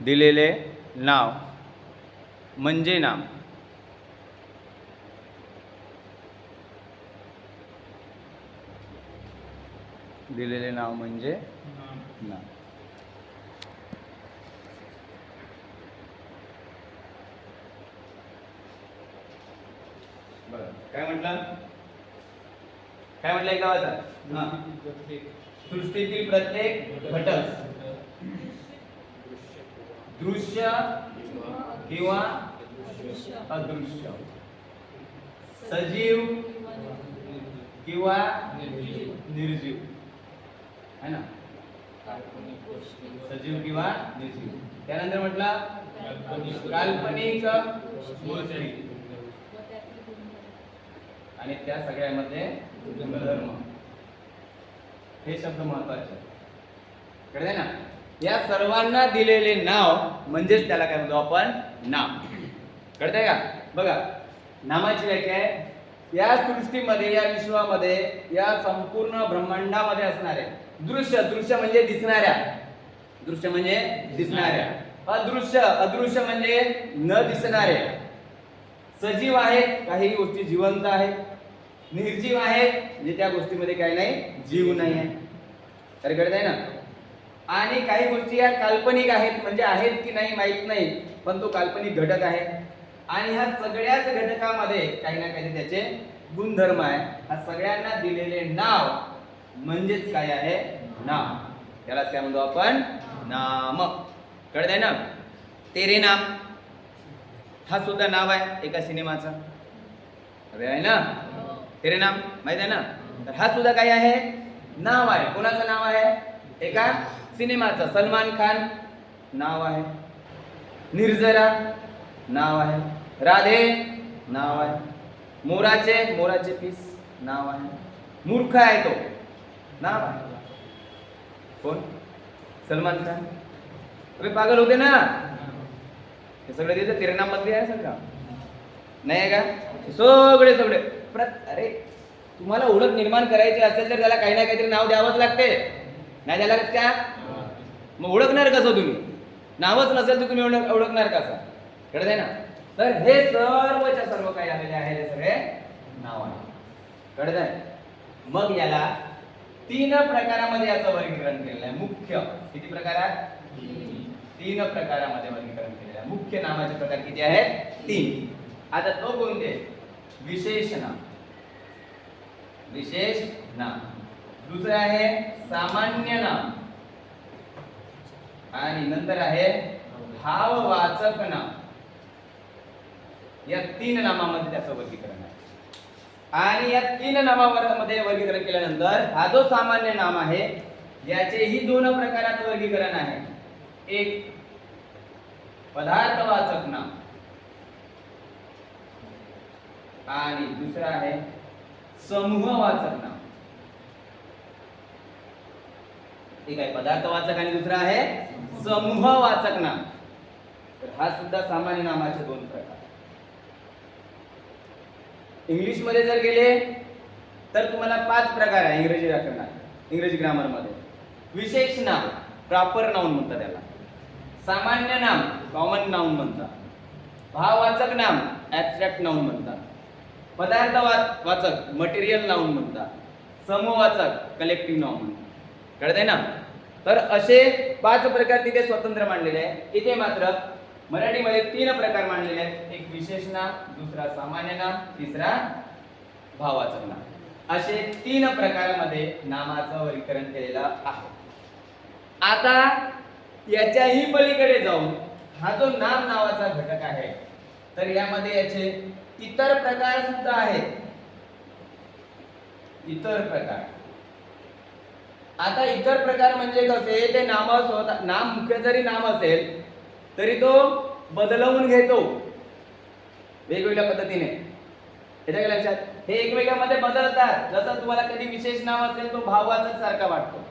दिलेले नाव. म्हणजे नाम. दिलेले नाव म्हणजे नाम. बरं. काय म्हटलं? काय म्हटलं गावाचा हा. सृष्टीतील प्रत्येक घटक. दृश्य किंवा अदृश्य. सजीव किंवा निर्जीव. है ना? सजीव किंवा निर्जीव. त्यानंतर म्हटलं काल्पनिक गोष्टी. आणि त्या सगळ्यामध्ये गुणधर्म हे शब्द महत्त्वाचे कळले ना? या सर्वांना दिलेले नाव म्हणजेच त्याला काय म्हणतो आपण? नाम. कळतंय का? बघा नामाची व्याख्या आहे. या सृष्टीमध्ये या विश्वामध्ये या संपूर्ण ब्रह्मांडामध्ये असणारे दृश्य दृश्य म्हणजे दिसणाऱ्या. दृश्य म्हणजे दिसणाऱ्या. अदृश्य अदृश्य म्हणजे न दिसणारे सजीव आहेत काही गोष्टी जिवंत आहेत. निर्जीव आहेत म्हणजे त्या गोष्टीमध्ये काही नाही जीव नाही आहे. तर कळत आहे ना? आणि काही गोष्टी या काल्पनिक आहेत म्हणजे आहेत की नाही माहीत नाही पण तो काल्पनिक घटक आहे. आणि ह्या सगळ्याच घटकामध्ये काही ना काही त्याचे गुणधर्म आहे. हा सगळ्यांना दिलेले नाव म्हणजेच काय आहे? नाम. त्यालाच काय म्हणतो आपण? नाम. कळत आहे ना? तेरे नाम. हा सुद्धा नाव आहे एका सिनेमाचा. अरे आहे ना? तेरे नाम. माहीत आहे ना? तर हा सुद्धा काय आहे? नाव आहे. कोणाचं नाव आहे? एका सिनेमाचं सलमान खान नाव आहे. निर्जरा नाव आहे. राधे नाव आहे. मोराचे मोराचे पीस नाव आहे. मूर्ख आहे तो. नाव आहे. कोण? सलमान खान. अरे पागल होते ना? हे सगळे तिथे तिरणामधले आहे सगळं. नाही आहे का? सगळे सगळे. प्रत अरे तुम्हाला ओळख निर्माण करायची असेल तर त्याला काही ना काहीतरी नाव द्यावंच लागते. नाही द्यायला लागत का? मग ओळखणार कसं तुम्ही? नावच नसेल तर तुम्ही ओळख ओळखणार कसं? कळत आहे ना? तर हे सर्वच्या सर्व काही आलेले आहे हे सगळे नाव आहे कळत आहे मग याला तीन प्रकारामध्ये याचं वर्गीकरण केलेलं आहे. मुख्य. किती प्रकारात तीन प्रकारामध्ये वर्गीकरण केलेलं आहे. मुख्य नामाचे प्रकार किती आहेत? तीन. आता तो कोणते? विशेष नाम. विशेष नाम. दुसरं आहे सामान्य नाम. आणि नंतर आहे भाववाचक नाम या तीन नामामध्ये त्याचं वर्गीकरण आहे. आणि या तीन नामामध्ये वर्गीकरण केल्यानंतर हा जो सामान्य नाम आहे याचेही दोन प्रकारात वर्गीकरण आहे. एक पदार्थवाचक नाम. आणि दुसरा आहे समूहवाचक नाम. एक आहे पदार्थ वाचक आणि दुसरा आहे समूह वाचक नाम. तर हा सुद्धा सामान्य नामाचे दोन प्रकार. इंग्लिशमध्ये जर गेले तर तुम्हाला पाच प्रकार आहे इंग्रजी व्याकरणात इंग्रजी ग्रामरमध्ये विशेष नाम प्रॉपर नाऊन म्हणतात त्याला सामान्य नाम कॉमन नाऊन म्हणतात. भाववाचक नाम ऍबस्ट्रॅक्ट नाऊन म्हणतात. पदार्थ वाचक मटेरियल नाऊन म्हणतात. समूहवाचक कलेक्टिव्ह नाऊन म्हणतात. कळत ना? तर असे पाच प्रकार तिथे स्वतंत्र मांडलेले आहे इथे मात्र मराठीमध्ये तीन प्रकार मांडलेले आहेत. एक विशेष नाम दुसरा सामान्य नाम तिसरा भावाचं नाम. असे तीन प्रकारामध्ये नामाचं वर्गीकरण केलेलं आहे. आता याच्याही पलीकडे जाऊन हा जो नाम नावाचा घटक आहे तर यामध्ये याचे इतर प्रकार सुद्धा आहेत. इतर प्रकार. आता इतर प्रकार म्हणजे कसे ते नाम स्वतः नाम मुख्य जरी नाम असेल तरी तो बदलवून घेतो. वेगवेगळ्या पद्धतीने. येतं का लक्षात? हे एकमेकांमध्ये बदलतात. जसं तुम्हाला कधी विशेष नाम असेल तो भाववाचक सारखा वाटतो.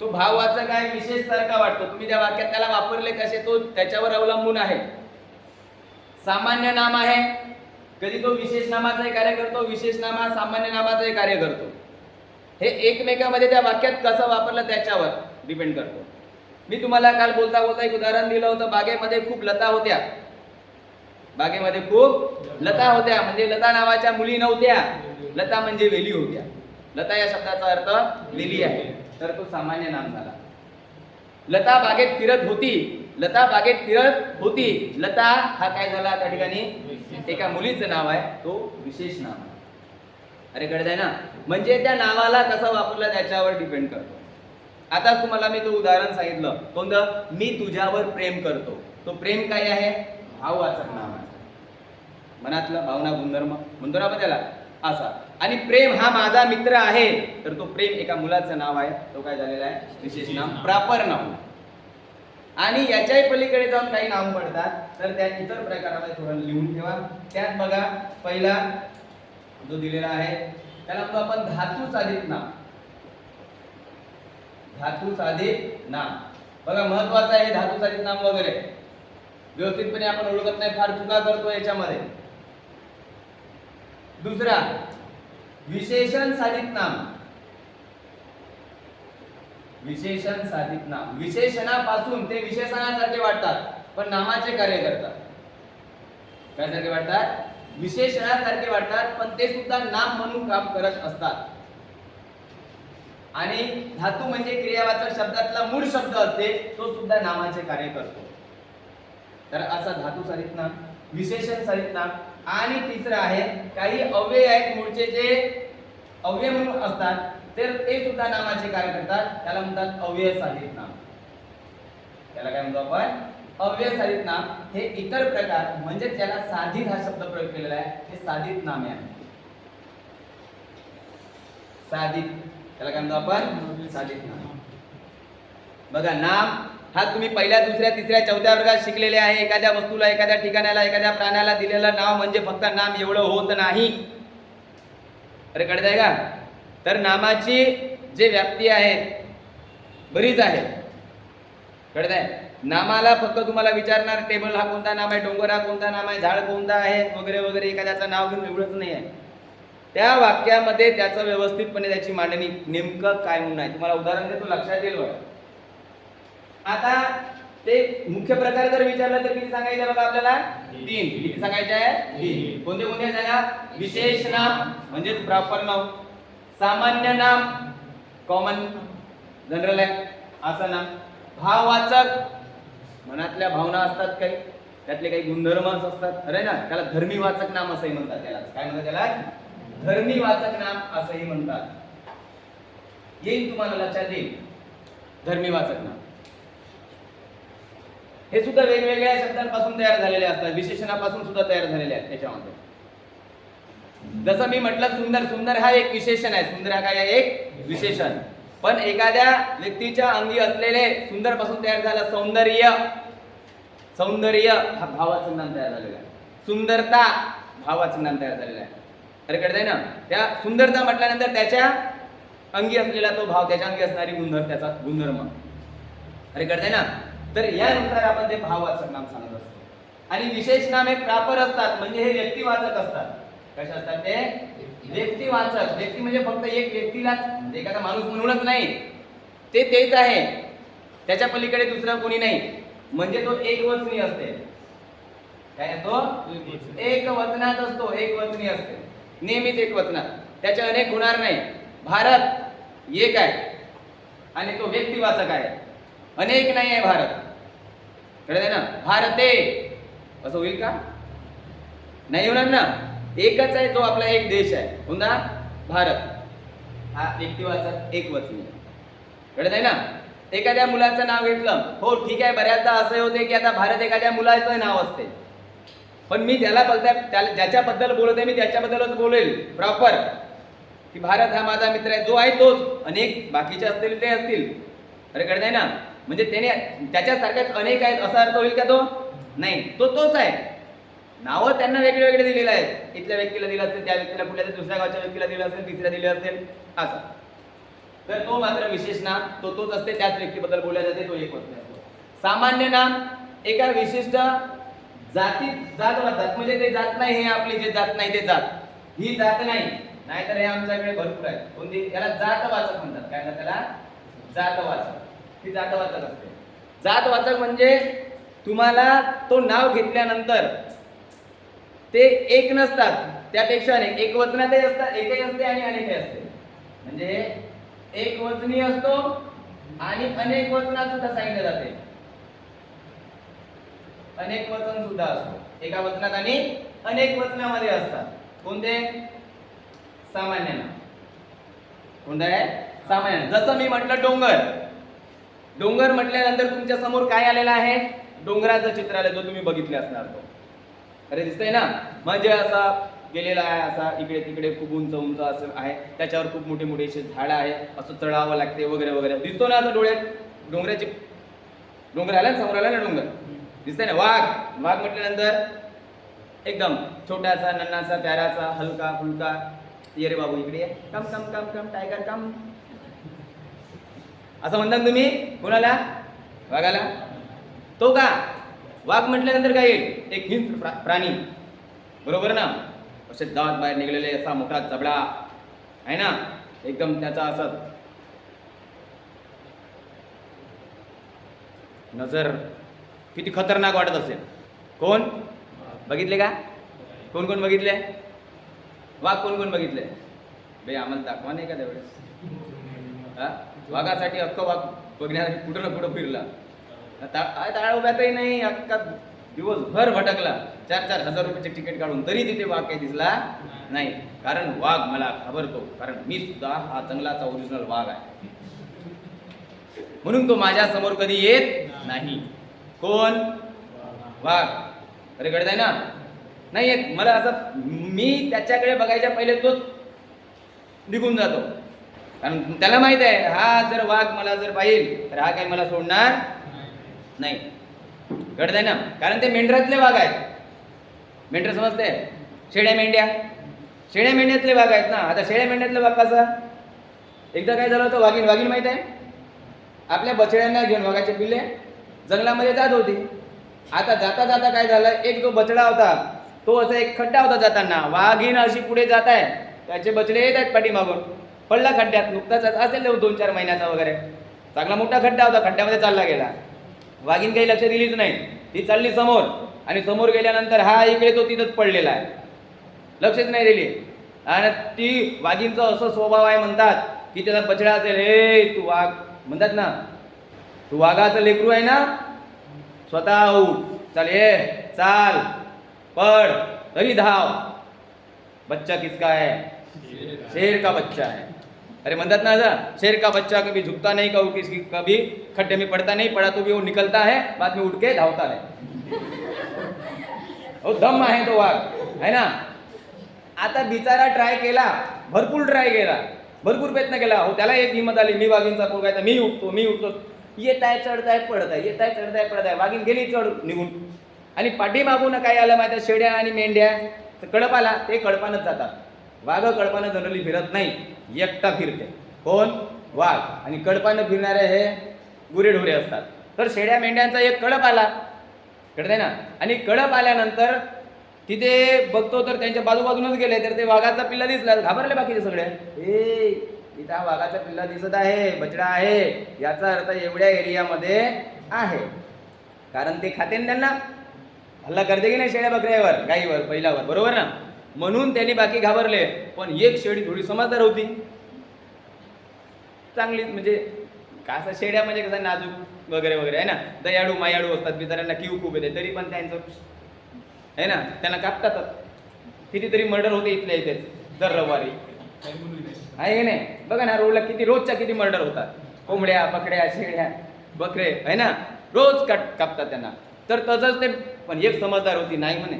तो भाववाचक आहे विशेष सारखा वाटतो. तुम्ही त्या वाक्यात त्याला वापरले कसे तो त्याच्यावर अवलंबून आहे. सामान्य नाम आहे. कधी तो विशेष नामाचंही कार्य करतो विशेष नामा सामान्य नामाचंही कार्य करतो. हे एकमेकामध्ये त्या वाक्यात कसं वापरलं त्याच्यावर डिपेंड करतो. मी तुम्हाला काल बोलता बोलता एक उदाहरण दिलं होतं बागेमध्ये खूप लता होत्या. बागेमध्ये खूप लता होत्या म्हणजे लता नावाच्या मुली नव्हत्या. लता म्हणजे वेली होत्या. लता या शब्दाचा अर्थ वेली आहे. तर तो सामान्य नाम झाला. लता बागेत फिरत होती. लता बागेत फिरत होती. लता हा काय झाला त्या ठिकाणी? एका मुलीचं नाव आहे. तो विशेष नाव आहे. अरे कळत आहे ना. म्हणजे त्या नावाला कसं वापरलं त्याच्यावर डिपेंड करतो. आता तुम्हाला मी तो उदाहरण सांगितलं. कोणतं? मी तुझ्यावर प्रेम करतो. तो प्रेम काय आहे? भावाचं नाव आहे मनातलं भावना गुणधर्म. म्हणतो ना आपण त्याला असा. आणि प्रेम हा माझा मित्र आहे. तर तो प्रेम एका मुलाचं नाव आहे. तो काय झालेला आहे? विशेष नाम प्रापर नाव. आणि याच्याही पलीकडे जाऊन काही नाव पडतात. तर त्या इतर प्रकारामध्ये थोडं लिहून ठेवा. त्यात बघा पहिला जो दिलेला आहे त्याला म्हणतो आपण धातू साधित नाम. धातू साधित नाम. बघा महत्वाचं आहे धातू साधित नाम वगैरे. व्यवस्थितपणे आपण ओळखत नाही फार चुका करतो याच्यामध्ये. दुसरा विशेषण साधित नाम. विशेषण साधित नाम. विशेषणापासून ते विशेषणासारखे वाटतात पण नामाचे कार्य करतात. काय सारखे वाटतात? विशेषणासारखे वाटतात पण ते सुद्धा नाम म्हणून काम करत असतात. आणि धातू म्हणजे क्रियावाचक शब्दातला मूळ शब्द असते तो सुद्धा नामाचे कार्य करतो. तर असा धातू साधित नाम विशेषण साधित नाम आणि तिसरं आहे काही अव्यय आहेत मूळचे जे अव्यय म्हणून असतात तर ते सुद्धा नामाचे कार्य करतात. त्याला म्हणतात अव्यय साधित नाम त्याला काय म्हणतो आपण? अव्यय साधित नाम हे इतर प्रकार म्हणजे त्याला साधित हा शब्द प्रयोग केलेला आहे हे साधित नामे आहे साधित त्याला काय म्हणतो आपण? साधित नाम. बघा नाम हा तुम्ही पहिल्या दुसऱ्या तिसऱ्या चौथ्या वर्गात शिकलेले आहे. एखाद्या वस्तूला एखाद्या ठिकाणाला एखाद्या प्राण्याला दिलेलं नाव म्हणजे फक्त नाम एवढं होत नाही. अरे कळत आहे का? तर नामाची जे व्याप्ती आहे बरीच आहे कळत आहे नामाला फक्त तुम्हाला विचारणार टेबल हा कोणता नाम आहे डोंगर हा कोणता नाम आहे झाड कोणता आहे वगैरे वगैरे एखाद्याचं नाव घेऊन एवढंच नाही आहे. त्या वाक्यामध्ये त्याचं व्यवस्थितपणे त्याची मांडणी नेमकं काय म्हणून आहे. तुम्हाला उदाहरण देतो लक्षात येईल आता ते मुख्य प्रकार जर विचारलं तर किती सांगायचं बघा आपल्याला? तीन. किती सांगायचे आहे? तीन. कोणते कोणते सांगा विशेष नाम म्हणजेच प्रॉपर नाव. सामान्य नाम कॉमन जनरल आहे. असं नाम. भाववाचक मनातल्या भावना असतात काही त्यातले काही गुणधर्म असतात. अरे ना त्याला धर्मी वाचक नाम असंही म्हणतात त्याला. काय म्हणतात त्याला? धर्मी वाचक नाम असंही म्हणतात. येईल तुम्हाला लक्षात येईल. धर्मी वाचक नाम. हे सुद्धा वेगवेगळ्या शब्दांपासून तयार झालेले असतात. विशेषणापासून सुद्धा तयार झालेले आहेत त्याच्यामध्ये. जसं मी म्हटलं सुंदर सुंदर हा एक विशेषण आहे. सुंदर हा काय एक विशेषण. पण एखाद्या व्यक्तीच्या अंगी असलेले सुंदरपासून तयार झालं सौंदर्य. सौंदर्य हा भावाचं नाम तयार झालेलं आहे. सुंदरता भावाचं नाम तयार झालेलं आहे. अरे कळत ना? त्या सुंदरता म्हटल्यानंतर त्याच्या अंगी असलेला तो भाव त्याच्या अंगी असणारी गुणधर्म त्याचा गुणधर्म. अरे कळतंय ना? तर यानुसार आपण ते भाववाचक नाम सांगत असतो. आणि विशेष नाम हे प्रापर असतात म्हणजे हे व्यक्तिवाचक असतात. कसे असतात ते? व्यक्तिवाचक व्यक्ती म्हणजे फक्त एक व्यक्तीलाच म्हणजे एखादा माणूस म्हणूनच नाही. ते तेच आहे. त्याच्या पलीकडे दुसरं कोणी नाही. म्हणजे तो एक वचनी असते. काय असतो? एक वचनात असतो. एक वचनी असते. नेहमीच एक वचनात. त्याचे अनेक होणार नाही. भारत एक आहे. आणि तो व्यक्तिवाचक आहे. अनेक नाही आहे भारत. कळत आहे ना? भारते. असं होईल का? नाही होणार ना? एकच आहे जो आपला एक देश आहे. पुन्हा भारत. हा व्यक्तिवाचक एक वचनी. कळत आहे ना? एखाद्या मुलाचं नाव घेतलं हो ठीक आहे बऱ्याचदा असं होते की आता भारत एखाद्या मुलाचं नाव असते. पण मी ज्याला बोलता त्याला ज्याच्याबद्दल बोलत आहे मी त्याच्याबद्दलच बोलेल. प्रॉपर की भारत हा माझा मित्र आहे जो आहे तोच. अनेक बाकीचे असतील ते असतील. अरे कळत आहे ना? म्हणजे त्याने त्याच्यासारख्याच अनेक आहेत असा अर्थ होईल का तो? नाही. तो तोच आहे. नावं त्यांना वेगळे वेगळे आहे आहेत. इथल्या व्यक्तीला दिलं असेल त्या व्यक्तीला कुठल्या दुसऱ्या गावच्या व्यक्तीला दिलं असेल तिसऱ्या दिलं असेल असं. तर तो मात्र विशेष नाम तो तोच असते त्याच व्यक्तीबद्दल बोलल्या जाते तो एक वचन असतो. सामान्य नाम एका विशिष्ट जाती जात जात म्हणजे ते जात नाही हे आपली जे जात नाही ते जात. ही जात नाही. नाहीतर हे आमच्याकडे भरपूर आहे कोणती? त्याला जात वाचक म्हणतात. काय ना त्याला? जात वाचक ती जात वाचक असते. जात वाचक म्हणजे तुम्हाला तो नाव घेतल्यानंतर ते एक नसतात. त्यापेक्षा अनेक. एक वचनातही असतात एकही असते आणि अनेकही असते. म्हणजे एक वचनी असतो आणि अनेक वचनात सुद्धा सांगितले जाते. अनेक वचन सुद्धा असतो. एका वचनात आणि अनेक वचनामध्ये असतात. कोणते? सामान्य नाव कोणतं आहे? सामान्य जसं मी म्हटलं डोंगर. डोंगर म्हटल्यानंतर तुमच्यासमोर काय आलेलं आहे? डोंगराचं चित्र आलं जो तुम्ही बघितले असणार तो. अरे दिसतंय ना? म्हणजे असा गेलेला आहे असा इकडे तिकडे खूप उंच उंच असं आहे. त्याच्यावर खूप मोठे मोठे असे झाडं आहे. असं चढावं लागते वगैरे वगैरे. दिसतो ना असं डोळ्यात? डोंगराचे डोंगर आला ना समोर आला ना डोंगर? दिसतंय ना? वाघ! वाघ म्हटल्यानंतर एकदम छोटासा नन्नासा प्याराचा हलका फुलका. ये रे बाबू इकडे कम कम कम कम टायगर कम. असं म्हणता ना तुम्ही? कोणाला? वाघाला? तो का? वाघ म्हटल्यानंतर काय येईल? एक हिंस प्राणी. बरोबर ना? असे दात बाहेर निघलेले असा मोठा जबडा. आहे ना? एकदम त्याचा असत नजर किती खतरनाक वाटत असेल. कोण? बघितले का? कोण कोण बघितले? वाघ कोण कोण बघितले? बे आम्हाला दाखवा नाही का तेवढे? वाघासाठी अख्खा वाघ बघण्यासाठी कुठं ना कुठं फिरला. ताळा उभ्यातही नाही अख्खा दिवसभर भटकला. चार चार हजार रुपयाचे तिकीट काढून तरी तिथे वाघ काही दिसला नाही. कारण वाघ मला घाबरतो. कारण मी सुद्धा हा जंगलाचा ओरिजिनल वाघ आहे. म्हणून तो माझ्यासमोर कधी येत नाही. कोण? वाघ. अरे गडद आहे ना? नाही येत. मला असं मी त्याच्याकडे बघायच्या पहिले तोच निघून जातो. कारण त्याला माहीत आहे हा जर वाघ मला जर पाहिल तर हा काही मला सोडणार नाही. घडत आहे ना. कारण ते मेंढरातले वाघ आहेत. मेंढर समजते? शेळ्या मेंढ्या. शेळ्या मेंढ्यातले वाघ आहेत ना. आता शेळ्या मेंढ्यातले वाघ कसा? एकदा काय झालं होतं? वाघीण वाघीण माहीत आहे? आपल्या बछड्यांना घेऊन वाघाचे पिल्ले जंगलामध्ये जात होती. आता जाता जाता काय झालं? एक जो बछडा होता तो असा एक खड्डा होता जाताना. वाघीण अशी पुढे जात आहे. त्याचे बछडे येत आहेत पाठीमागून. पडला खड्ड्यात. नुकताच असेल दोन चार महिन्याचा वगैरे. चांगला मोठा खड्डा होता. खड्ड्यामध्ये चालला गेला. वाघीन काही लक्ष दिलीच नाही. ती चालली समोर. आणि समोर गेल्यानंतर हा इकडे तो तिथंच पडलेला आहे. लक्षच नाही दिली आणि ती वाघींचा असं स्वभाव आहे म्हणतात की त्याचा बछडा असेल हे तू वाघ. म्हणतात ना तू वाघाचं लेकरू आहे ना? स्वतः हो चल ये चाल पड तरी धाव. बच्चा किसका है? शेर का बच्चा है? अरे म्हणतात ना जा। शेर का बच्चा कभी झुकता नहीं कहू किसी कभी खड्डे में पड़ता नहीं पड़ा तो भी वो निकलता है बाद में उठ के धावता है। वो दम आहे तो वाघ है ना? आता बिचारा ट्राय केला भरपूर ट्राय केला भरपूर प्रयत्न केला. हो त्याला एक हिंमत आली मी वाघिंचा पोरगा आहे, मी उठतो मी उठतो. येत आहे चढताय पडत आहे येत आहे चढताय पडत आहे वाघीन गेली चढ निघून. आणि पाठीमागून काय आलं माहिती शेड्या आणि मेंढ्या. तर आला ते कळपानच जातात. वाघ कळपानं जनरली फिरत नाही. एकटा फिरते. कोण? वाघ. आणि कडपानं फिरणारे हे गुरेढोरे असतात. तर शेड्या मेंढ्यांचा एक कळप आला. कळतंय ना? आणि कळप आल्यानंतर तिथे बघतो तर त्यांच्या बाजूबाजूनच गेले तर ते वाघाचा पिल्ला दिसला. घाबरले बाकीचे सगळे. ए इथं हा वाघाचा पिल्ला दिसत आहे बछडा आहे. याचा अर्थ एवढ्या एरियामध्ये आहे. कारण ते खाते ना त्यांना. हल्ला करते की नाही शेळ्या बकऱ्यावर गाईवर पहिल्यावर बरोबर ना? म्हणून त्यांनी बाकी घाबरले. पण एक शेळी थोडी समजदार होती. चांगली म्हणजे कासा शेड्या म्हणजे कसं नाजूक वगैरे वगैरे आहे ना? दयाळू मायाळू असतात बिचाऱ्यांना किव खूप येते तरी पण त्यांचं आहे ना? त्यांना कापतातच. कितीतरी मर्डर होते इथल्या इथेच दर रविवारी. आहे नाही? बघा ना रोडला किती रोजच्या किती मर्डर होतात. कोंबड्या बकड्या शेळ्या बकरे आहे ना? रोज काट कापतात त्यांना. तर तसंच ते पण एक समजदार होती नाही म्हणे.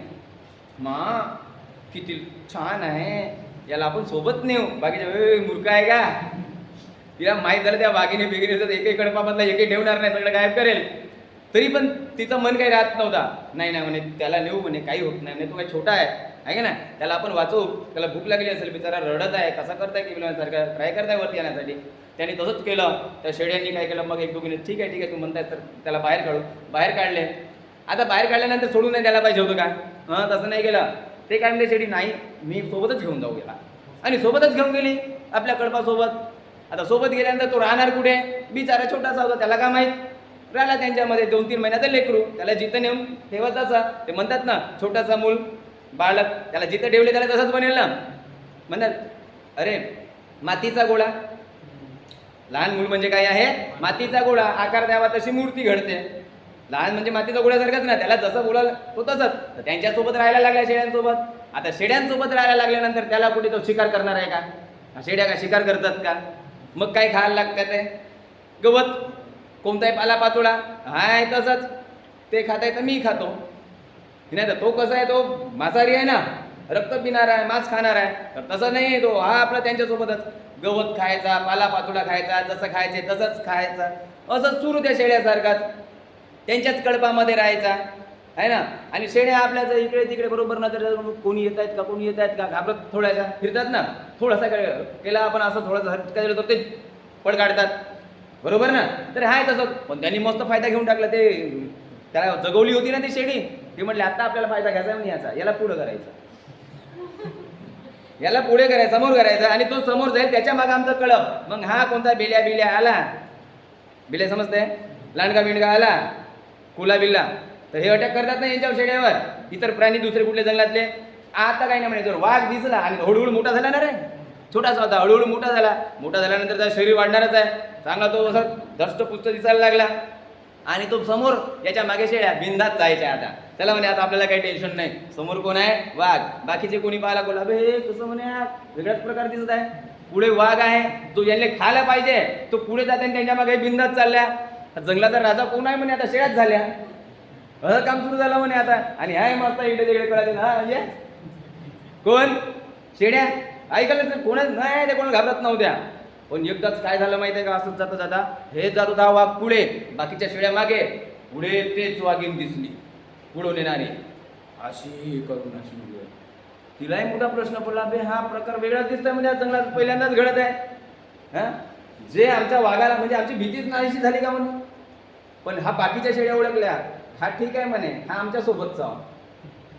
मा किती छान आहे. याला आपण सोबत नेऊ. बाकीच्या "ए, मूर्ख आहे का? तिला माहीत झालं त्या वाघिणी बिगिनी तर एकही कडपामधला एकही ठेवणार नाही सगळं गायब करेल. तरी पण तिचं मन काही राहत नव्हता. नाही नाही म्हणे त्याला नेऊ म्हणे काही होत नाही म्हणे तो काही छोटा आहे. आहे का ना त्याला आपण वाचवू. त्याला भूक लागली असेल बिचारा रडत आहे कसा करताय की सारखं ट्राय करताय वरती येण्यासाठी. त्याने तसंच केलं. त्या शेड्यांनी काय केलं? मग एक दोघीने ठीक आहे ठीक आहे तू म्हणताय तर त्याला बाहेर काढू. बाहेर काढले. आता बाहेर काढल्यानंतर सोडून नाही द्यायला पाहिजे होतं का? हां तसं नाही केलं. ते काय म्हणते शेडी नाही मी सोबतच घेऊन जाऊ गेला आणि सोबतच घेऊन गेली आपल्या कडपासोबत. आता सोबत गेल्यानंतर तो राहणार कुठे? बिचारा छोटासा होता त्याला काय माहीत? राहिला त्यांच्यामध्ये दोन तीन महिन्याचा लेकरू त्याला जिथं नेऊन ठेवत असा. ते म्हणतात ना छोटासा मूल बाळक त्याला जिथं ठेवले त्याला तसंच बनेल ना. म्हणतात अरे मातीचा गोळा. लहान मूल म्हणजे काय आहे? मातीचा गोळा आकार द्यावा तशी मूर्ती घडते. लहान म्हणजे मातीचा गोळ्यासारखाच ना त्याला जसं बोलाल तो तसंच. तर त्यांच्यासोबत राहायला लागल्या शेळ्यांसोबत आता शेड्यांसोबत राहायला लागल्यानंतर त्याला कुठे तो शिकार करणार आहे का? शेड्या का शिकार करतात का? मग काय खायला लागतं ते? गवत कोणताही पालापाचोळा? हाय तसंच. ते खाताय तर मी खातो. नाही तर तो कसा आहे तो मांसाहारी आहे ना. रक्त पिणार आहे मांस खाणार आहे. तर तसं नाही आहे तो. हा आपला त्यांच्यासोबतच. गवत खायचा पालापाचोळा खायचा जसं खायचे तसंच खायचा. असंच सुरू त्या शेळ्यासारखाच त्यांच्याच कळपामध्ये राहायचा. आहे ना? आणि शेळ्या आपल्या जर इकडे तिकडे बरोबर नजर जाऊन कोणी येत आहेत का कोणी येत आहेत का? घाबरत थोड्याशा फिरतात ना? थोडासा केला आपण असं थोडासा हटका दिलं तर ते पड काढतात. बरोबर ना? तर हाय तसं पण त्यांनी मस्त फायदा घेऊन टाकला ते. त्याला जगवली होती ना ती शेळी ते म्हटले आता आपल्याला फायदा घ्यायचा म्हणे याचा. याला पुढं करायचं. याला पुढे करायचं समोर करायचं. आणि तो समोर जाईल त्याच्यामागे आमचं कळप. मग हा कोणता बिल्या बिल्या आला? बिल्या समजते लांडगा बिंडगा आला? कुला बिल्ला. तर हे अटॅक करतात ना यांच्यावर शेड्यावर. इतर प्राणी दुसरे कुठले जंगलातले? आता काही नाही म्हणे जर वाघ दिसला आणि हळूहळू मोठा झाला ना रे. छोटासा होता हळूहळू मोठा झाला. मोठा झाल्यानंतर त्याचं शरीर वाढणारच आहे. चांगला तो असं धष्टपुष्ट दिसायला लागला. आणि तो समोर याच्या मागे शेळ्या बिंदात जायच्या आता. त्याला म्हणे आता आपल्याला काही टेन्शन नाही. समोर कोण आहे? वाघ. बाकीचे कोणी पाहायला कोण? अभे हे कसं म्हणे वेगळ्याच वेगळाच प्रकार दिसत आहे. पुढे वाघ आहे तो यांना खायला पाहिजे. तो पुढे जाते आणि त्यांच्या मागे बिंदात चालल्या. जंगलाचा राजा कोण आहे म्हणे? आता शेळ्याच झाल्या. असं काम सुरू झालं म्हणे आता. आणि हाय मस्त इकडे तिकडे कळाले हा ये. कोण? शेड्या? ऐकलं तर कोणच नाही ते कोण घाबरत नव्हत्या. पण एकदाच काय झालं माहिती आहे का? असंच जाता जाता हे जात होता वाघ पुढे. बाकीच्या शेळ्या मागे. पुढे तेच वाघीण दिसली. पुढून येणारी अशी करून अशी तिलाही मोठा प्रश्न पडला. बे हा प्रकार वेगळाच दिसतोय म्हणजे जंगलात पहिल्यांदाच घडत आहे. हा? जे आमच्या वाघाला म्हणजे आमची भीतीच नाहीशी झाली का म्हणून? पण हा बाकीच्या शेळ्या ओळखल्या. हा ठीक आहे म्हणे. हा आमच्या सोबतचा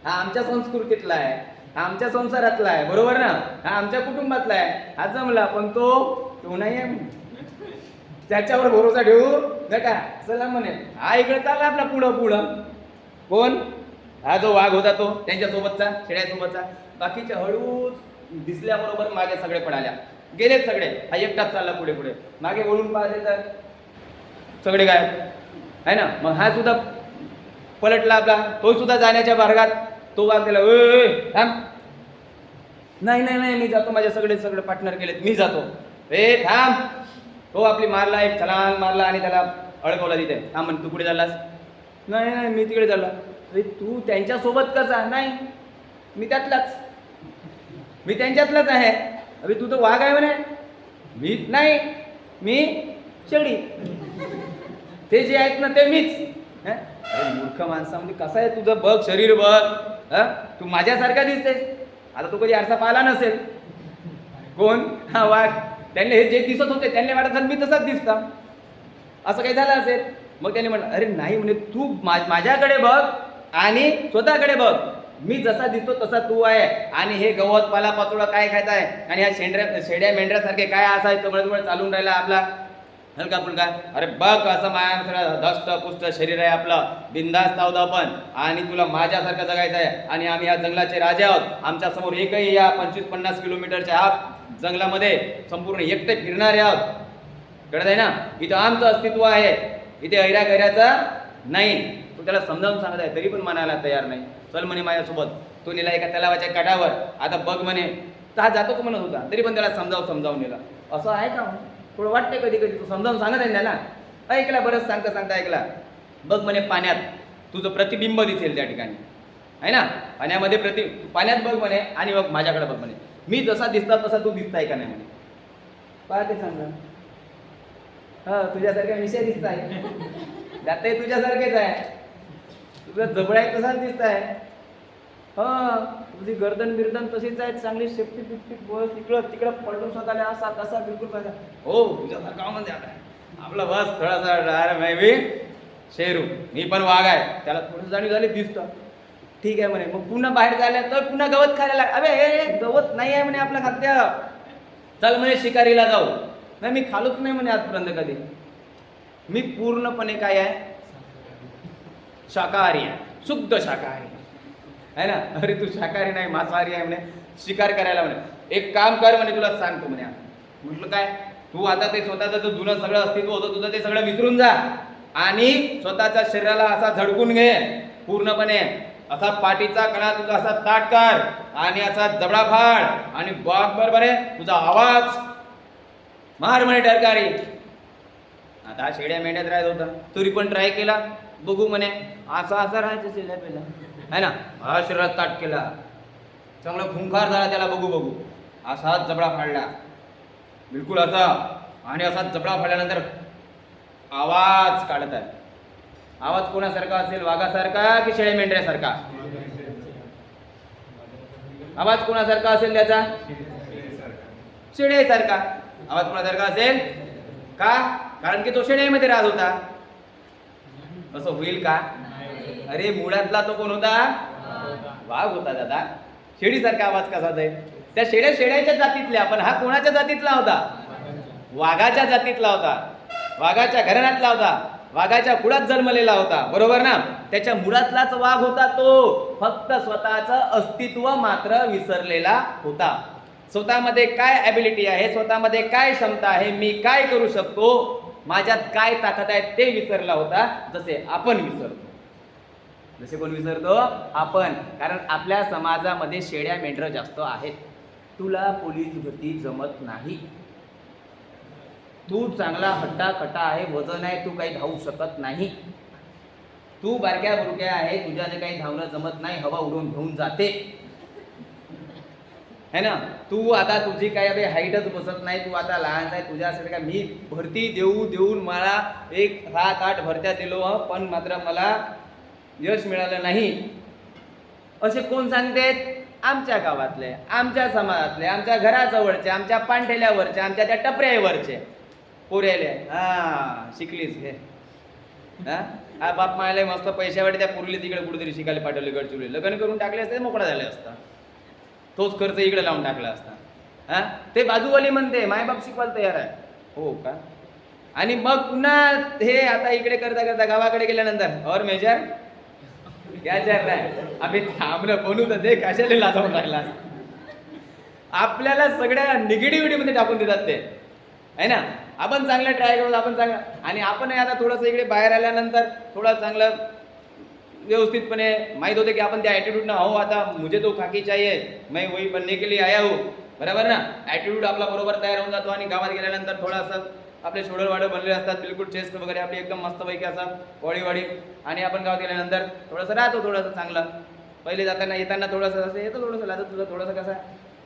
हा आमच्या संस्कृतीतला आहे. हा आमच्या संसारातला आहे. बरोबर ना? हा आमच्या कुटुंबातला आहे. हा जमला पण तो तो नाही आहे त्याच्यावर भरोसा ठेवू नका. चला म्हणे. हा इकडे चालला आपला पुढं पुढं. कोण? हा जो वाघ होता तो त्यांच्यासोबतचा शेळ्यासोबतचा. बाकीच्या हळूच दिसल्याबरोबर मागे सगळे पडाल्या गेलेत सगळे. हा एकटाच चालला पुढे पुढे. मागे वळून पाहते तर सगळे काय आहे ना? मग हा सुद्धा पलटला आपला. तो सुद्धा जाण्याच्या मार्गात. तो वाघ गेला ए थांब. नाही नाही नाही मी जातो. माझे सगळे सगळे पार्टनर केलेत मी जातो. ए थांब. तो आपली मारला एक छलांग मारला आणि त्याला अडकवला तिथे. थांब म्हण तू कुठे चाललास? नाही नाही मी तिकडे चालला. अरे तू त्यांच्यासोबत कसा? नाही मी त्यातलाच. मी त्यांच्यातलाच आहे. अरे तू तर वाघ आहे म्हणे. मी? नाही मी शेळी ते जे आहेत ना ते मीच? अरे मूर्ख माणसामध्ये कसं आहे तुझं? बघ शरीर बघ. हं? तू माझ्यासारखा दिसतेस. आता तू कधी आरसा पाहिला नसेल. कोण? हा वाघ. त्यांनी हे जे दिसत होते त्यांनी वाटत मी तसाच दिसता. असं काही झालं असेल? मग त्यांनी म्हटलं अरे नाही म्हणे तू माझ्याकडे बघ आणि स्वतःकडे बघ. मी जसा दिसतो तसा तू आहे. आणि हे गवत पाला पाचोळा काय खायचा आहे आणि ह्या शेंड्या शेड्या मेंढ्यासारखे काय असायचं तुम्हाला चालून राहिला आपला? हलका फुलका? अरे बघ असं माया सगळं धष्ट पुष्ट शरीर आहे आपलं. बिंदास आहोत आपण. आणि तुला माझ्यासारखं जगायचं आहे. आणि आम्ही या जंगलाचे राजे आहोत. आमच्यासमोर एकही या पंचवीस पन्नास किलोमीटरच्या आत जंगलामध्ये संपूर्ण एकटे फिरणारे आहोत. कळत आहे ना? इथं आमचं अस्तित्व आहे. इथे ऐरा गैऱ्याचं नाही. तू त्याला समजावून सांगत आहे तरी पण मनायला तयार नाही. चल म्हणे माझ्यासोबत. तो नेला एका तलावाच्या काठावर. आता बघ म्हणे तर हा जातोच म्हणत होता? तरी पण त्याला समजावून समजावून नेला. असं आहे का हो? थोडं वाटतंय कधी कधी. तू समजावून सांगत आहे त्याला? ऐकला बरंच सांगता सांगता ऐकला. बघ म्हणे पाण्यात तुझं प्रतिबिंब दिसेल त्या ठिकाणी. आहे ना? पाण्यामध्ये प्रति पाण्यात बघ म्हणे आणि बघ माझ्याकडे बघ म्हणे. मी जसा दिसता तसा तू दिसताय का नाही म्हणे. पाहते सांगा हा तुझ्यासारखा विषय दिसताय. जाते तुझ्यासारखेच आहे. तुला जबड आहे तसाच दिसत आहे हा तुझी गर्दन बिर्दन तशीच आहे चांगली सेफ्टी बिफ्टी बस इकडं तिकडं पलटून स्वतःला असा तसा बिलकुल पाहिजे हो तुझ्यासारखा म्हणजे आता आपला बस थोडासा अरे मैं भी शेरू. मी पण वाघ आहे. त्याला थोडं जाणीव झाली दिसतं. ठीक आहे म्हणे. मग पुन्हा बाहेर जायला तर पुन्हा गवत खायला लाग अबे हे हे, गवत नाही आहे म्हणे आपलं खाद्य. चल म्हणे शिकारीला जाऊ. नाही मी खालोच नाही म्हणे आजपर्यंत कधी. मी पूर्णपणे काय आहे शाकाहारी आहे. शुद्ध शाकाहारी. आहे ना? अरे तू शाकाहारी नाही मांसाहारी आहे म्हणे. शिकार करायला म्हणे. एक काम कर म्हणे तुला सांगतो म्हणे. म्हटलं काय? तू आता ते स्वतःचं जो जुनं सगळं अस्तित्व होतं तुझं ते सगळं विसरून जा. आणि स्वतःच्या शरीराला असा झडकून घे. पूर्णपणे असा पाठीचा कणा तुझा असा ताट कर. आणि असा जबडा फाड. आणि बाग बरोबर आहे तुझा आवाज. मार म्हणे डरकारी आता शेड्या मेंढ्यात राहत होता. तरी पण ट्राय केला. बघू म्हणे. असा असा राहायचं शिल्या पहिला. है ना? हा शरीरात ताट केला. चांगला खुंखार झाला त्याला बघू बघू. असाच जबडा फाडला. बिलकुल असा. आणि असा जबडा फाडल्यानंतर आवाज काढत आहे. आवाज कोणासारखा असेल? वाघासारखा की शेळ्या मेंढऱ्यासारखा? आवाज कोणासारखा असेल त्याचा? शेळ्यासारखा. आवाज कोणासारखा असेल? का? कारण की तो शेळ्यामध्ये राहत होता. असं होईल का? अरे मुळातला तो कोण होता? वाघ होता दादा. शेळीसारखा आवाज कसा जाईल? त्या शेड्या शेड्याच्या जातीतल्या पण हा कोणाच्या जातीतला होता? वाघाच्या जातीतला होता. वाघाच्या घराण्यातला होता. वाघाच्या कुळात जन्मलेला होता. बरोबर ना? त्याच्या मुळातलाच वाघ होता तो. फक्त स्वतःचं अस्तित्व मात्र विसरलेला होता. स्वतःमध्ये काय ॲबिलिटी आहे? स्वतःमध्ये काय क्षमता आहे? मी काय करू शकतो? माझ्यात काय ताकद आहे ते विसरला होता जसे आपण विसरतो. जसे कोण विसरतो? आपण. कारण आपल्या समाजामध्ये शेळ्या मेंढरं जास्त आहेत. तुला पोलीस भरती जमत नाही. तू चांगला हट्टा कट्टा आहे वजन आहे तू काही धावू शकत नाही. तू बारक्या बुरक्या आहे तुझ्याने काही धावणं जमत नाही हवा उडून घेऊन जाते. है ना? तू आता तुझी काही अरे हाईटच बसत नाही तू आता लहान आहे तुझ्यासाठी का मी भरती देऊ देऊन मला एक सात आठ भरत्या दिलो पण मात्र मला यश मिळालं नाही. असे कोण सांगतेत? आमच्या गावातले आमच्या समाजातले आमच्या घराजवळचे आमच्या पांढेल्यावरचे आमच्या त्या टपऱ्यावरचे. पोऱ्याले हा शिकलीस हे? हा बाप मायला मस्त पैशावाडी त्या पुरली तिकडे कुठेतरी शिकायला पाठवले गडचिरोली. लग्न करून टाकले असते मोकळा झाले असता. तोच खर्च इकडे लावून टाकला असता. हा? ते बाजूवाली म्हणते मायबाप शिकवायला तयार आहे. हो का? आणि मग पुन्हा हे आता इकडे करता करता गावाकडे गेल्यानंतर और मेजर क्या नाही आम्ही है बनू तर ते कशाला लाजावून राहिला? आपल्याला सगळ्या निगेटिव्हिटीमध्ये टाकून देतात ते. आहे ना? आपण चांगलं ट्राय करू आपण चांगलं आणि आपणही आता थोडंसं इकडे बाहेर आल्यानंतर थोडं चांगलं व्यवस्थितपणे माहीत होते की आपण त्या ॲटिट्यूडनं हो आता मुझे तो खाकी चाहिए. मैं वही बनने के लिए आया हूँ. बरोबर ना? ॲटिट्यूड आपला बरोबर तयार होऊन जातो आणि गावात गेल्यानंतर थोडासा आपले शोल्डर वाडं बनलेले असतात. बिलकुल चेस्ट वगैरे आपली एकदम मस्तपैकी असं वळीवाडी आणि आपण गावात गेल्यानंतर थोडंसं राहतो थोडंसं चांगलं. पहिले जाताना येताना थोडंसं असं येतं थोडंसं लागतं तुझं थोडंसं कसं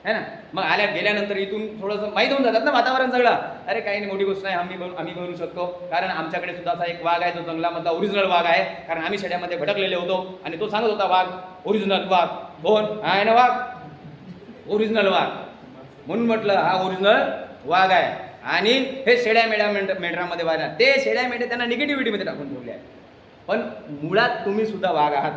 है ना? मग आल्या गेल्यानंतर इथून थोडंसं माहीत होऊन जातात ना वातावरण सगळं. अरे काही नाही मोठी गोष्ट नाही. आम्ही बनू आम्ही बनू शकतो. कारण आमच्याकडे सुद्धा असा एक वाघ आहे जो जंगलामधला ओरिजिनल वाघ आहे. कारण आम्ही शेड्यामध्ये भटकलेले होतो आणि तो सांगत होता वाघ ओरिजिनल वाघ कोण? हा आहे ना वाघ? ओरिजिनल वाघ. म्हणून म्हटलं हा ओरिजिनल वाघ आहे. आणि हे शेड्या मेड्या मेंढ मेंढरामध्ये वाघ ते शेड्या मेंढ्या त्यांना निगेटिव्हिटीमध्ये टाकून ठेवले आहे पण मुळात तुम्ही सुद्धा वाघ आहात.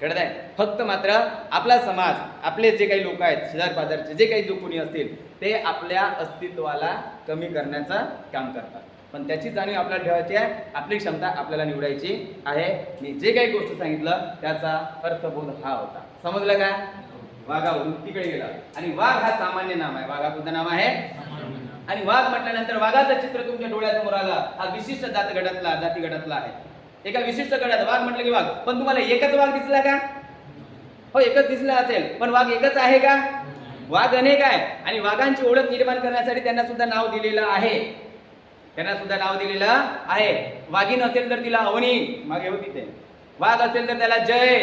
कळत आहे फक्त मात्र आपला समाज आपले जे काही लोक आहेत शेजार पाजारचे जे काही जो कोणी असतील ते आपल्या अस्तित्वाला कमी करण्याचं काम करतात. पण त्याची जाणीव आपल्याला ठेवायची आहे. आपली क्षमता आपल्याला निवडायची आहे. मी जे काही गोष्ट सांगितलं त्याचा अर्थबोध हा होता. समजलं का? वाघावरून तिकडे गेला. आणि वाघ हा सामान्य नाम आहे. वाघा कोणतं नाव आहे? आणि वाघ म्हटल्यानंतर वाघाचं चित्र तुमच्या डोळ्यासमोर आलं. हा विशिष्ट जात गटातला जाती गटातला आहे. एका विशिष्ट गटात वाघ म्हटलं की वाघ. पण तुम्हाला एकच वाघ दिसला का? हो एकच दिसला असेल. पण वाघ एकच आहे का? वाघ अनेक आहे. आणि वाघांची ओळख निर्माण करण्यासाठी त्यांना सुद्धा नाव दिलेलं आहे. त्यांना सुद्धा नाव दिलेलं आहे. वाघीन असेल तर तिला अवनी. मागे होती ते. वाघ असेल तर त्याला जय.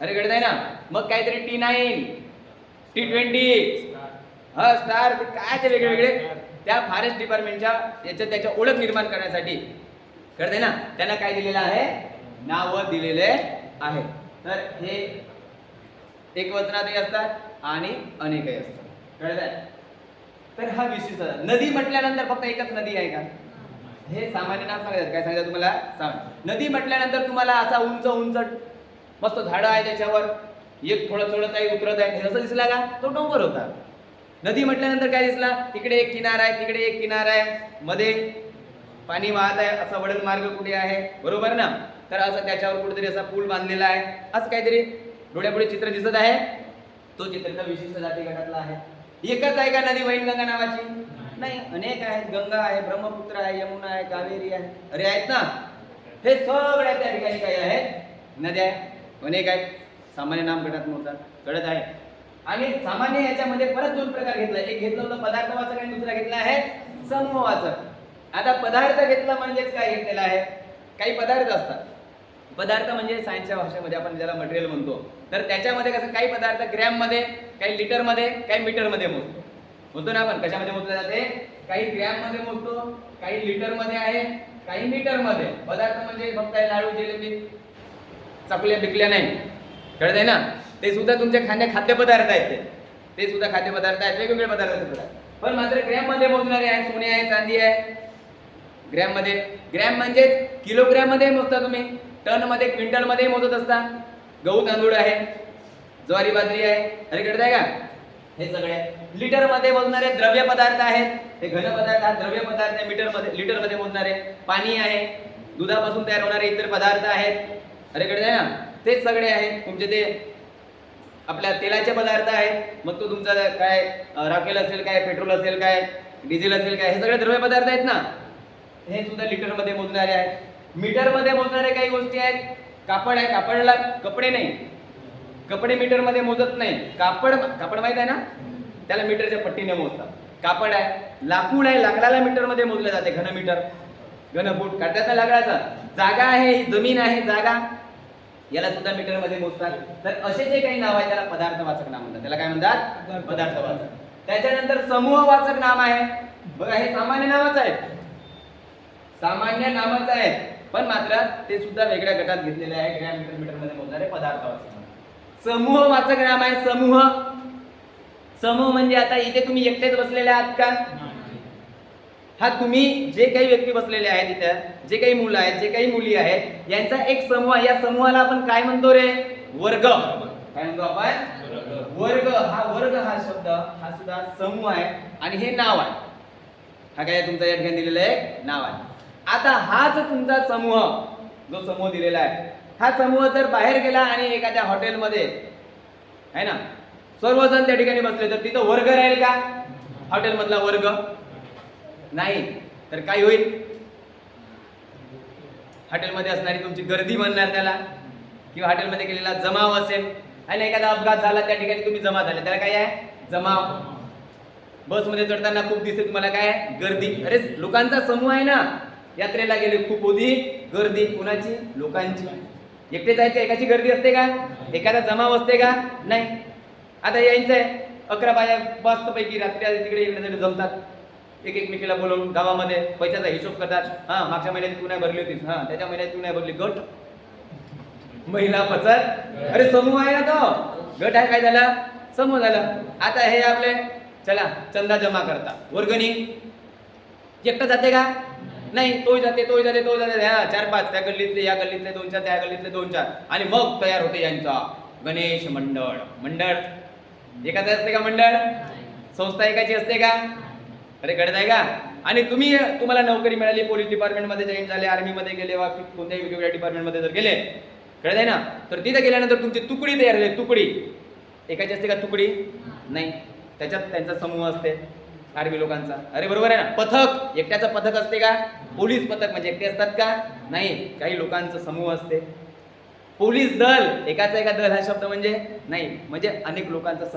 अरे गडत आहे ना? मग काहीतरी टी नाईन टी ट्वेंटी हा स्टार ते काय ते वेगळे वेगळे? त्या फॉरेस्ट डिपार्टमेंटच्या याच्या त्याच्या ओळख निर्माण करण्यासाठी कळते ना? त्यांना काय दिलेलं आहे? नाव दिलेले आहे. तर हे एक वचनातही असतात आणि अनेकही असतात. कळत तर हा विशिष्ट नदी म्हटल्यानंतर फक्त एकच नदी आहे का? हे सामान्य नाव सांगायचं. काय सांगायचं तुम्हाला? सांग. नदी म्हटल्यानंतर तुम्हाला असा उंच उंच मस्त झाडं आहे त्याच्यावर. एक थोडं थोडं काही उतरत आहे. असं दिसला का? तो डोंगर होता. नदी म्हटल्यानंतर काय दिसला? इकडे एक किनारा आहे तिकडे एक किनारा आहे. मध्ये पाणी वाहत आहे असा वडल मार्ग कुठे आहे? बरोबर ना? तर असं त्याच्यावर कुठेतरी असा पूल बांधलेला आहे. असं काहीतरी डोळ्यापुढे चित्र दिसत आहे. तो चित्र विशिष्ट जाती गटातला आहे. एकच आहे का नदी वैनगंगा नावाची? नाही. अनेक आहेत. गंगा आहे ब्रह्मपुत्र आहे यमुना आहे कावेरी आहे. अरे आहेत ना? हे सगळ्या त्या ठिकाणी काही आहेत. नद्या आहेत. अनेक आहेत. सामान्य नाम गटात मोडतात कळत आहे. आणि सामान्य याच्यामध्ये परत दोन प्रकार घेतला. एक घेतलं होतं पदार्थवाचक आणि दुसरा घेतला आहे समूहवाचक आता पदार्थ घेतला म्हणजेच काय? घेतलेला आहे. काही पदार्थ असतात. पदार्थ म्हणजे सायन्सच्या भाषेमध्ये आपण ज्याला मटेरियल म्हणतो. तर त्याच्यामध्ये कसं? काही पदार्थ ग्रॅममध्ये काही लिटरमध्ये काही मीटरमध्ये मोजतो. मोजतो ना आपण? कशामध्ये मोजले जाते? काही ग्रॅममध्ये मोजतो काही लिटरमध्ये आहे काही मीटरमध्ये. पदार्थ म्हणजे फक्त लाडू जिलेबी चकल्या बिकल्या नाही. कळत आहे ना? ते सुद्धा तुमच्या खाण्या खाद्यपदार्थ आहेत ते. ते सुद्धा खाद्यपदार्थ आहेत वेगवेगळे पदार्थ. आहेत पण मात्र ग्रॅममध्ये मोजणारे आहे सोने आहे चांदी आहे. ग्रॅममध्ये ग्रॅम म्हणजे किलोग्रॅममध्ये मोजता तुम्ही. टनमध्ये क्विंटलमध्ये मोजत असता. गहू तांदूळ आहे. ज्वारी बाजरी आहे. अरे आहे का? हे सगळे लिटरमध्ये मोजणारे द्रव्य पदार्थ आहेत. हे घन पदार्थ द्रव्य पदार्थ आहे. मीटरमध्ये लिटरमध्ये मोजणारे पाणी आहे. दुधापासून तयार होणारे इतर पदार्थ आहेत. अरे आहे ना. तेच सगळे आहेत. तुमचे ते आपल्या तेलाचे पदार्थ आहेत. मग तो तुमचा काय राकेल राखेल असेल काय पेट्रोल असेल काय डिझेल असेल काय हे सगळे द्रव्य पदार्थ आहेत ना. हे सुद्धा लिटरमध्ये मोजणारे आहेत. मीटरमध्ये मोजणारे काही गोष्टी आहेत. कापड आहे. कापडला कपडे नाही. कपडे मीटरमध्ये मोजत नाही. कापड कापड माहीत आहे ना? त्याला मीटरच्या पट्टीने मोजतात. कापड आहे. लाकूड आहे. लाकडाला मीटरमध्ये मोजलं जाते. घन मीटर घन फूट. काढतात ना लाकडाचा जागा आहे ही जमीन आहे जागा. याला सुद्धा मीटरमध्ये मोजतात. तर असे जे काही नाव आहे त्याला पदार्थवाचक नाव म्हणतात. त्याला काय म्हणतात? पदार्थवाचक त्याच्यानंतर समूहवाचक नाम आहे. बघा हे सामान्य नावाचं आहे. सामान्य नामाचं आहे पण मात्र ते सुद्धा वेगळ्या गटात घेतलेले आहे. ग्रॅम मीटर मीटरमध्ये मोजणारे पदार्थवाचक नाम. समूहवाचक नाम आहे. समूह. समूह म्हणजे आता इथे तुम्ही एकटेच बसलेले आहात का? हा तुम्ही जे काही व्यक्ती बसलेले आहेत इथं जे काही मुलं आहेत जे काही मुली आहेत यांचा एक समूह. या समूहाला आपण काय म्हणतो रे? वर्ग. काय म्हणतो आपण? वर्ग. हा वर्ग हा शब्द हा सुद्धा समूह आहे. आणि हे नाव आहे. हा काय तुमचा या ठिकाणी दिलेलं आहे? नाव आहे. आता हाच तुमचा समूह जो समूह दिलेला आहे हा समूह जर बाहेर गेला आणि एखाद्या हॉटेलमध्ये आहे ना सर्वजण त्या ठिकाणी बसले तर तिथं वर्ग राहील का? हॉटेलमधला वर्ग? नाही. तर काय होईल? हॉटेलमध्ये असणारी तुमची गर्दी म्हणणार त्याला. किंवा हॉटेलमध्ये केलेला जमाव असेल. आणि एखादा अपघात झाला त्या ठिकाणी तुम्ही जमा झाले. त्याला काय आहे? जमाव. बसमध्ये चढताना खूप दिसते तुम्हाला काय आहे? गर्दी. अरे लोकांचा समूह आहे ना. यात्रेला गेले खूप होती गर्दी कुणाची? लोकांची. एकटे जायचं एकाची गर्दी असते का? एखादा जमाव असते का? नाही. आता यायचं आहे अकरा बाया मस्त रात्री रात्री तिकडे इकडे जमतात. एक एकमेकीला बोलवून गावामध्ये पैशाचा हिशोब करतात. हा मागच्या महिन्यात तू नाही भरली होतीस. हा त्याच्या महिन्यात तू नाही भरली. गट. महिला पचत अरे समूह आहे ना तो. गट आहे काय झाला? समूह झाला. आता हे आपले चला चंदा जमा करता वर्गणी. एकटं जाते का? नाही तो जाते तोही जाते तो जाते. ह्या चार पाच त्या गल्लीतले या गल्लीतले दोन चार त्या गल्लीतले दोन चार. आणि मग तयार होते यांचा गणेश मंडळ. मंडळ? एकाच असते का मंडळ? संस्था एकाची असते का? अरे कळत आहे का? आणि तुम्ही तुम्हाला नोकरी मिळाली पोलीस डिपार्टमेंटमध्ये जॉईन झाले आर्मीमध्ये गेले वा कोणत्याही वेगवेगळ्या डिपार्टमेंटमध्ये जर गेले कळत आहे ना? तर तिथे गेल्यानंतर तुमची तुकडी तयार झाली. तुकडी. एकाची असते का तुकडी? नाही. त्याच्यात त्यांचा समूह असते. आर्मी लोकांचा. अरे बरोबर आहे ना? पथक. एकट्याचं पथक असते का? पोलीस पथक म्हणजे एकटे असतात का? नाही. काही लोकांचं समूह असते. पोलीस दल. एकाचा एका दल हा शब्द म्हणजे नाही. म्हणजे अनेक लोकांचा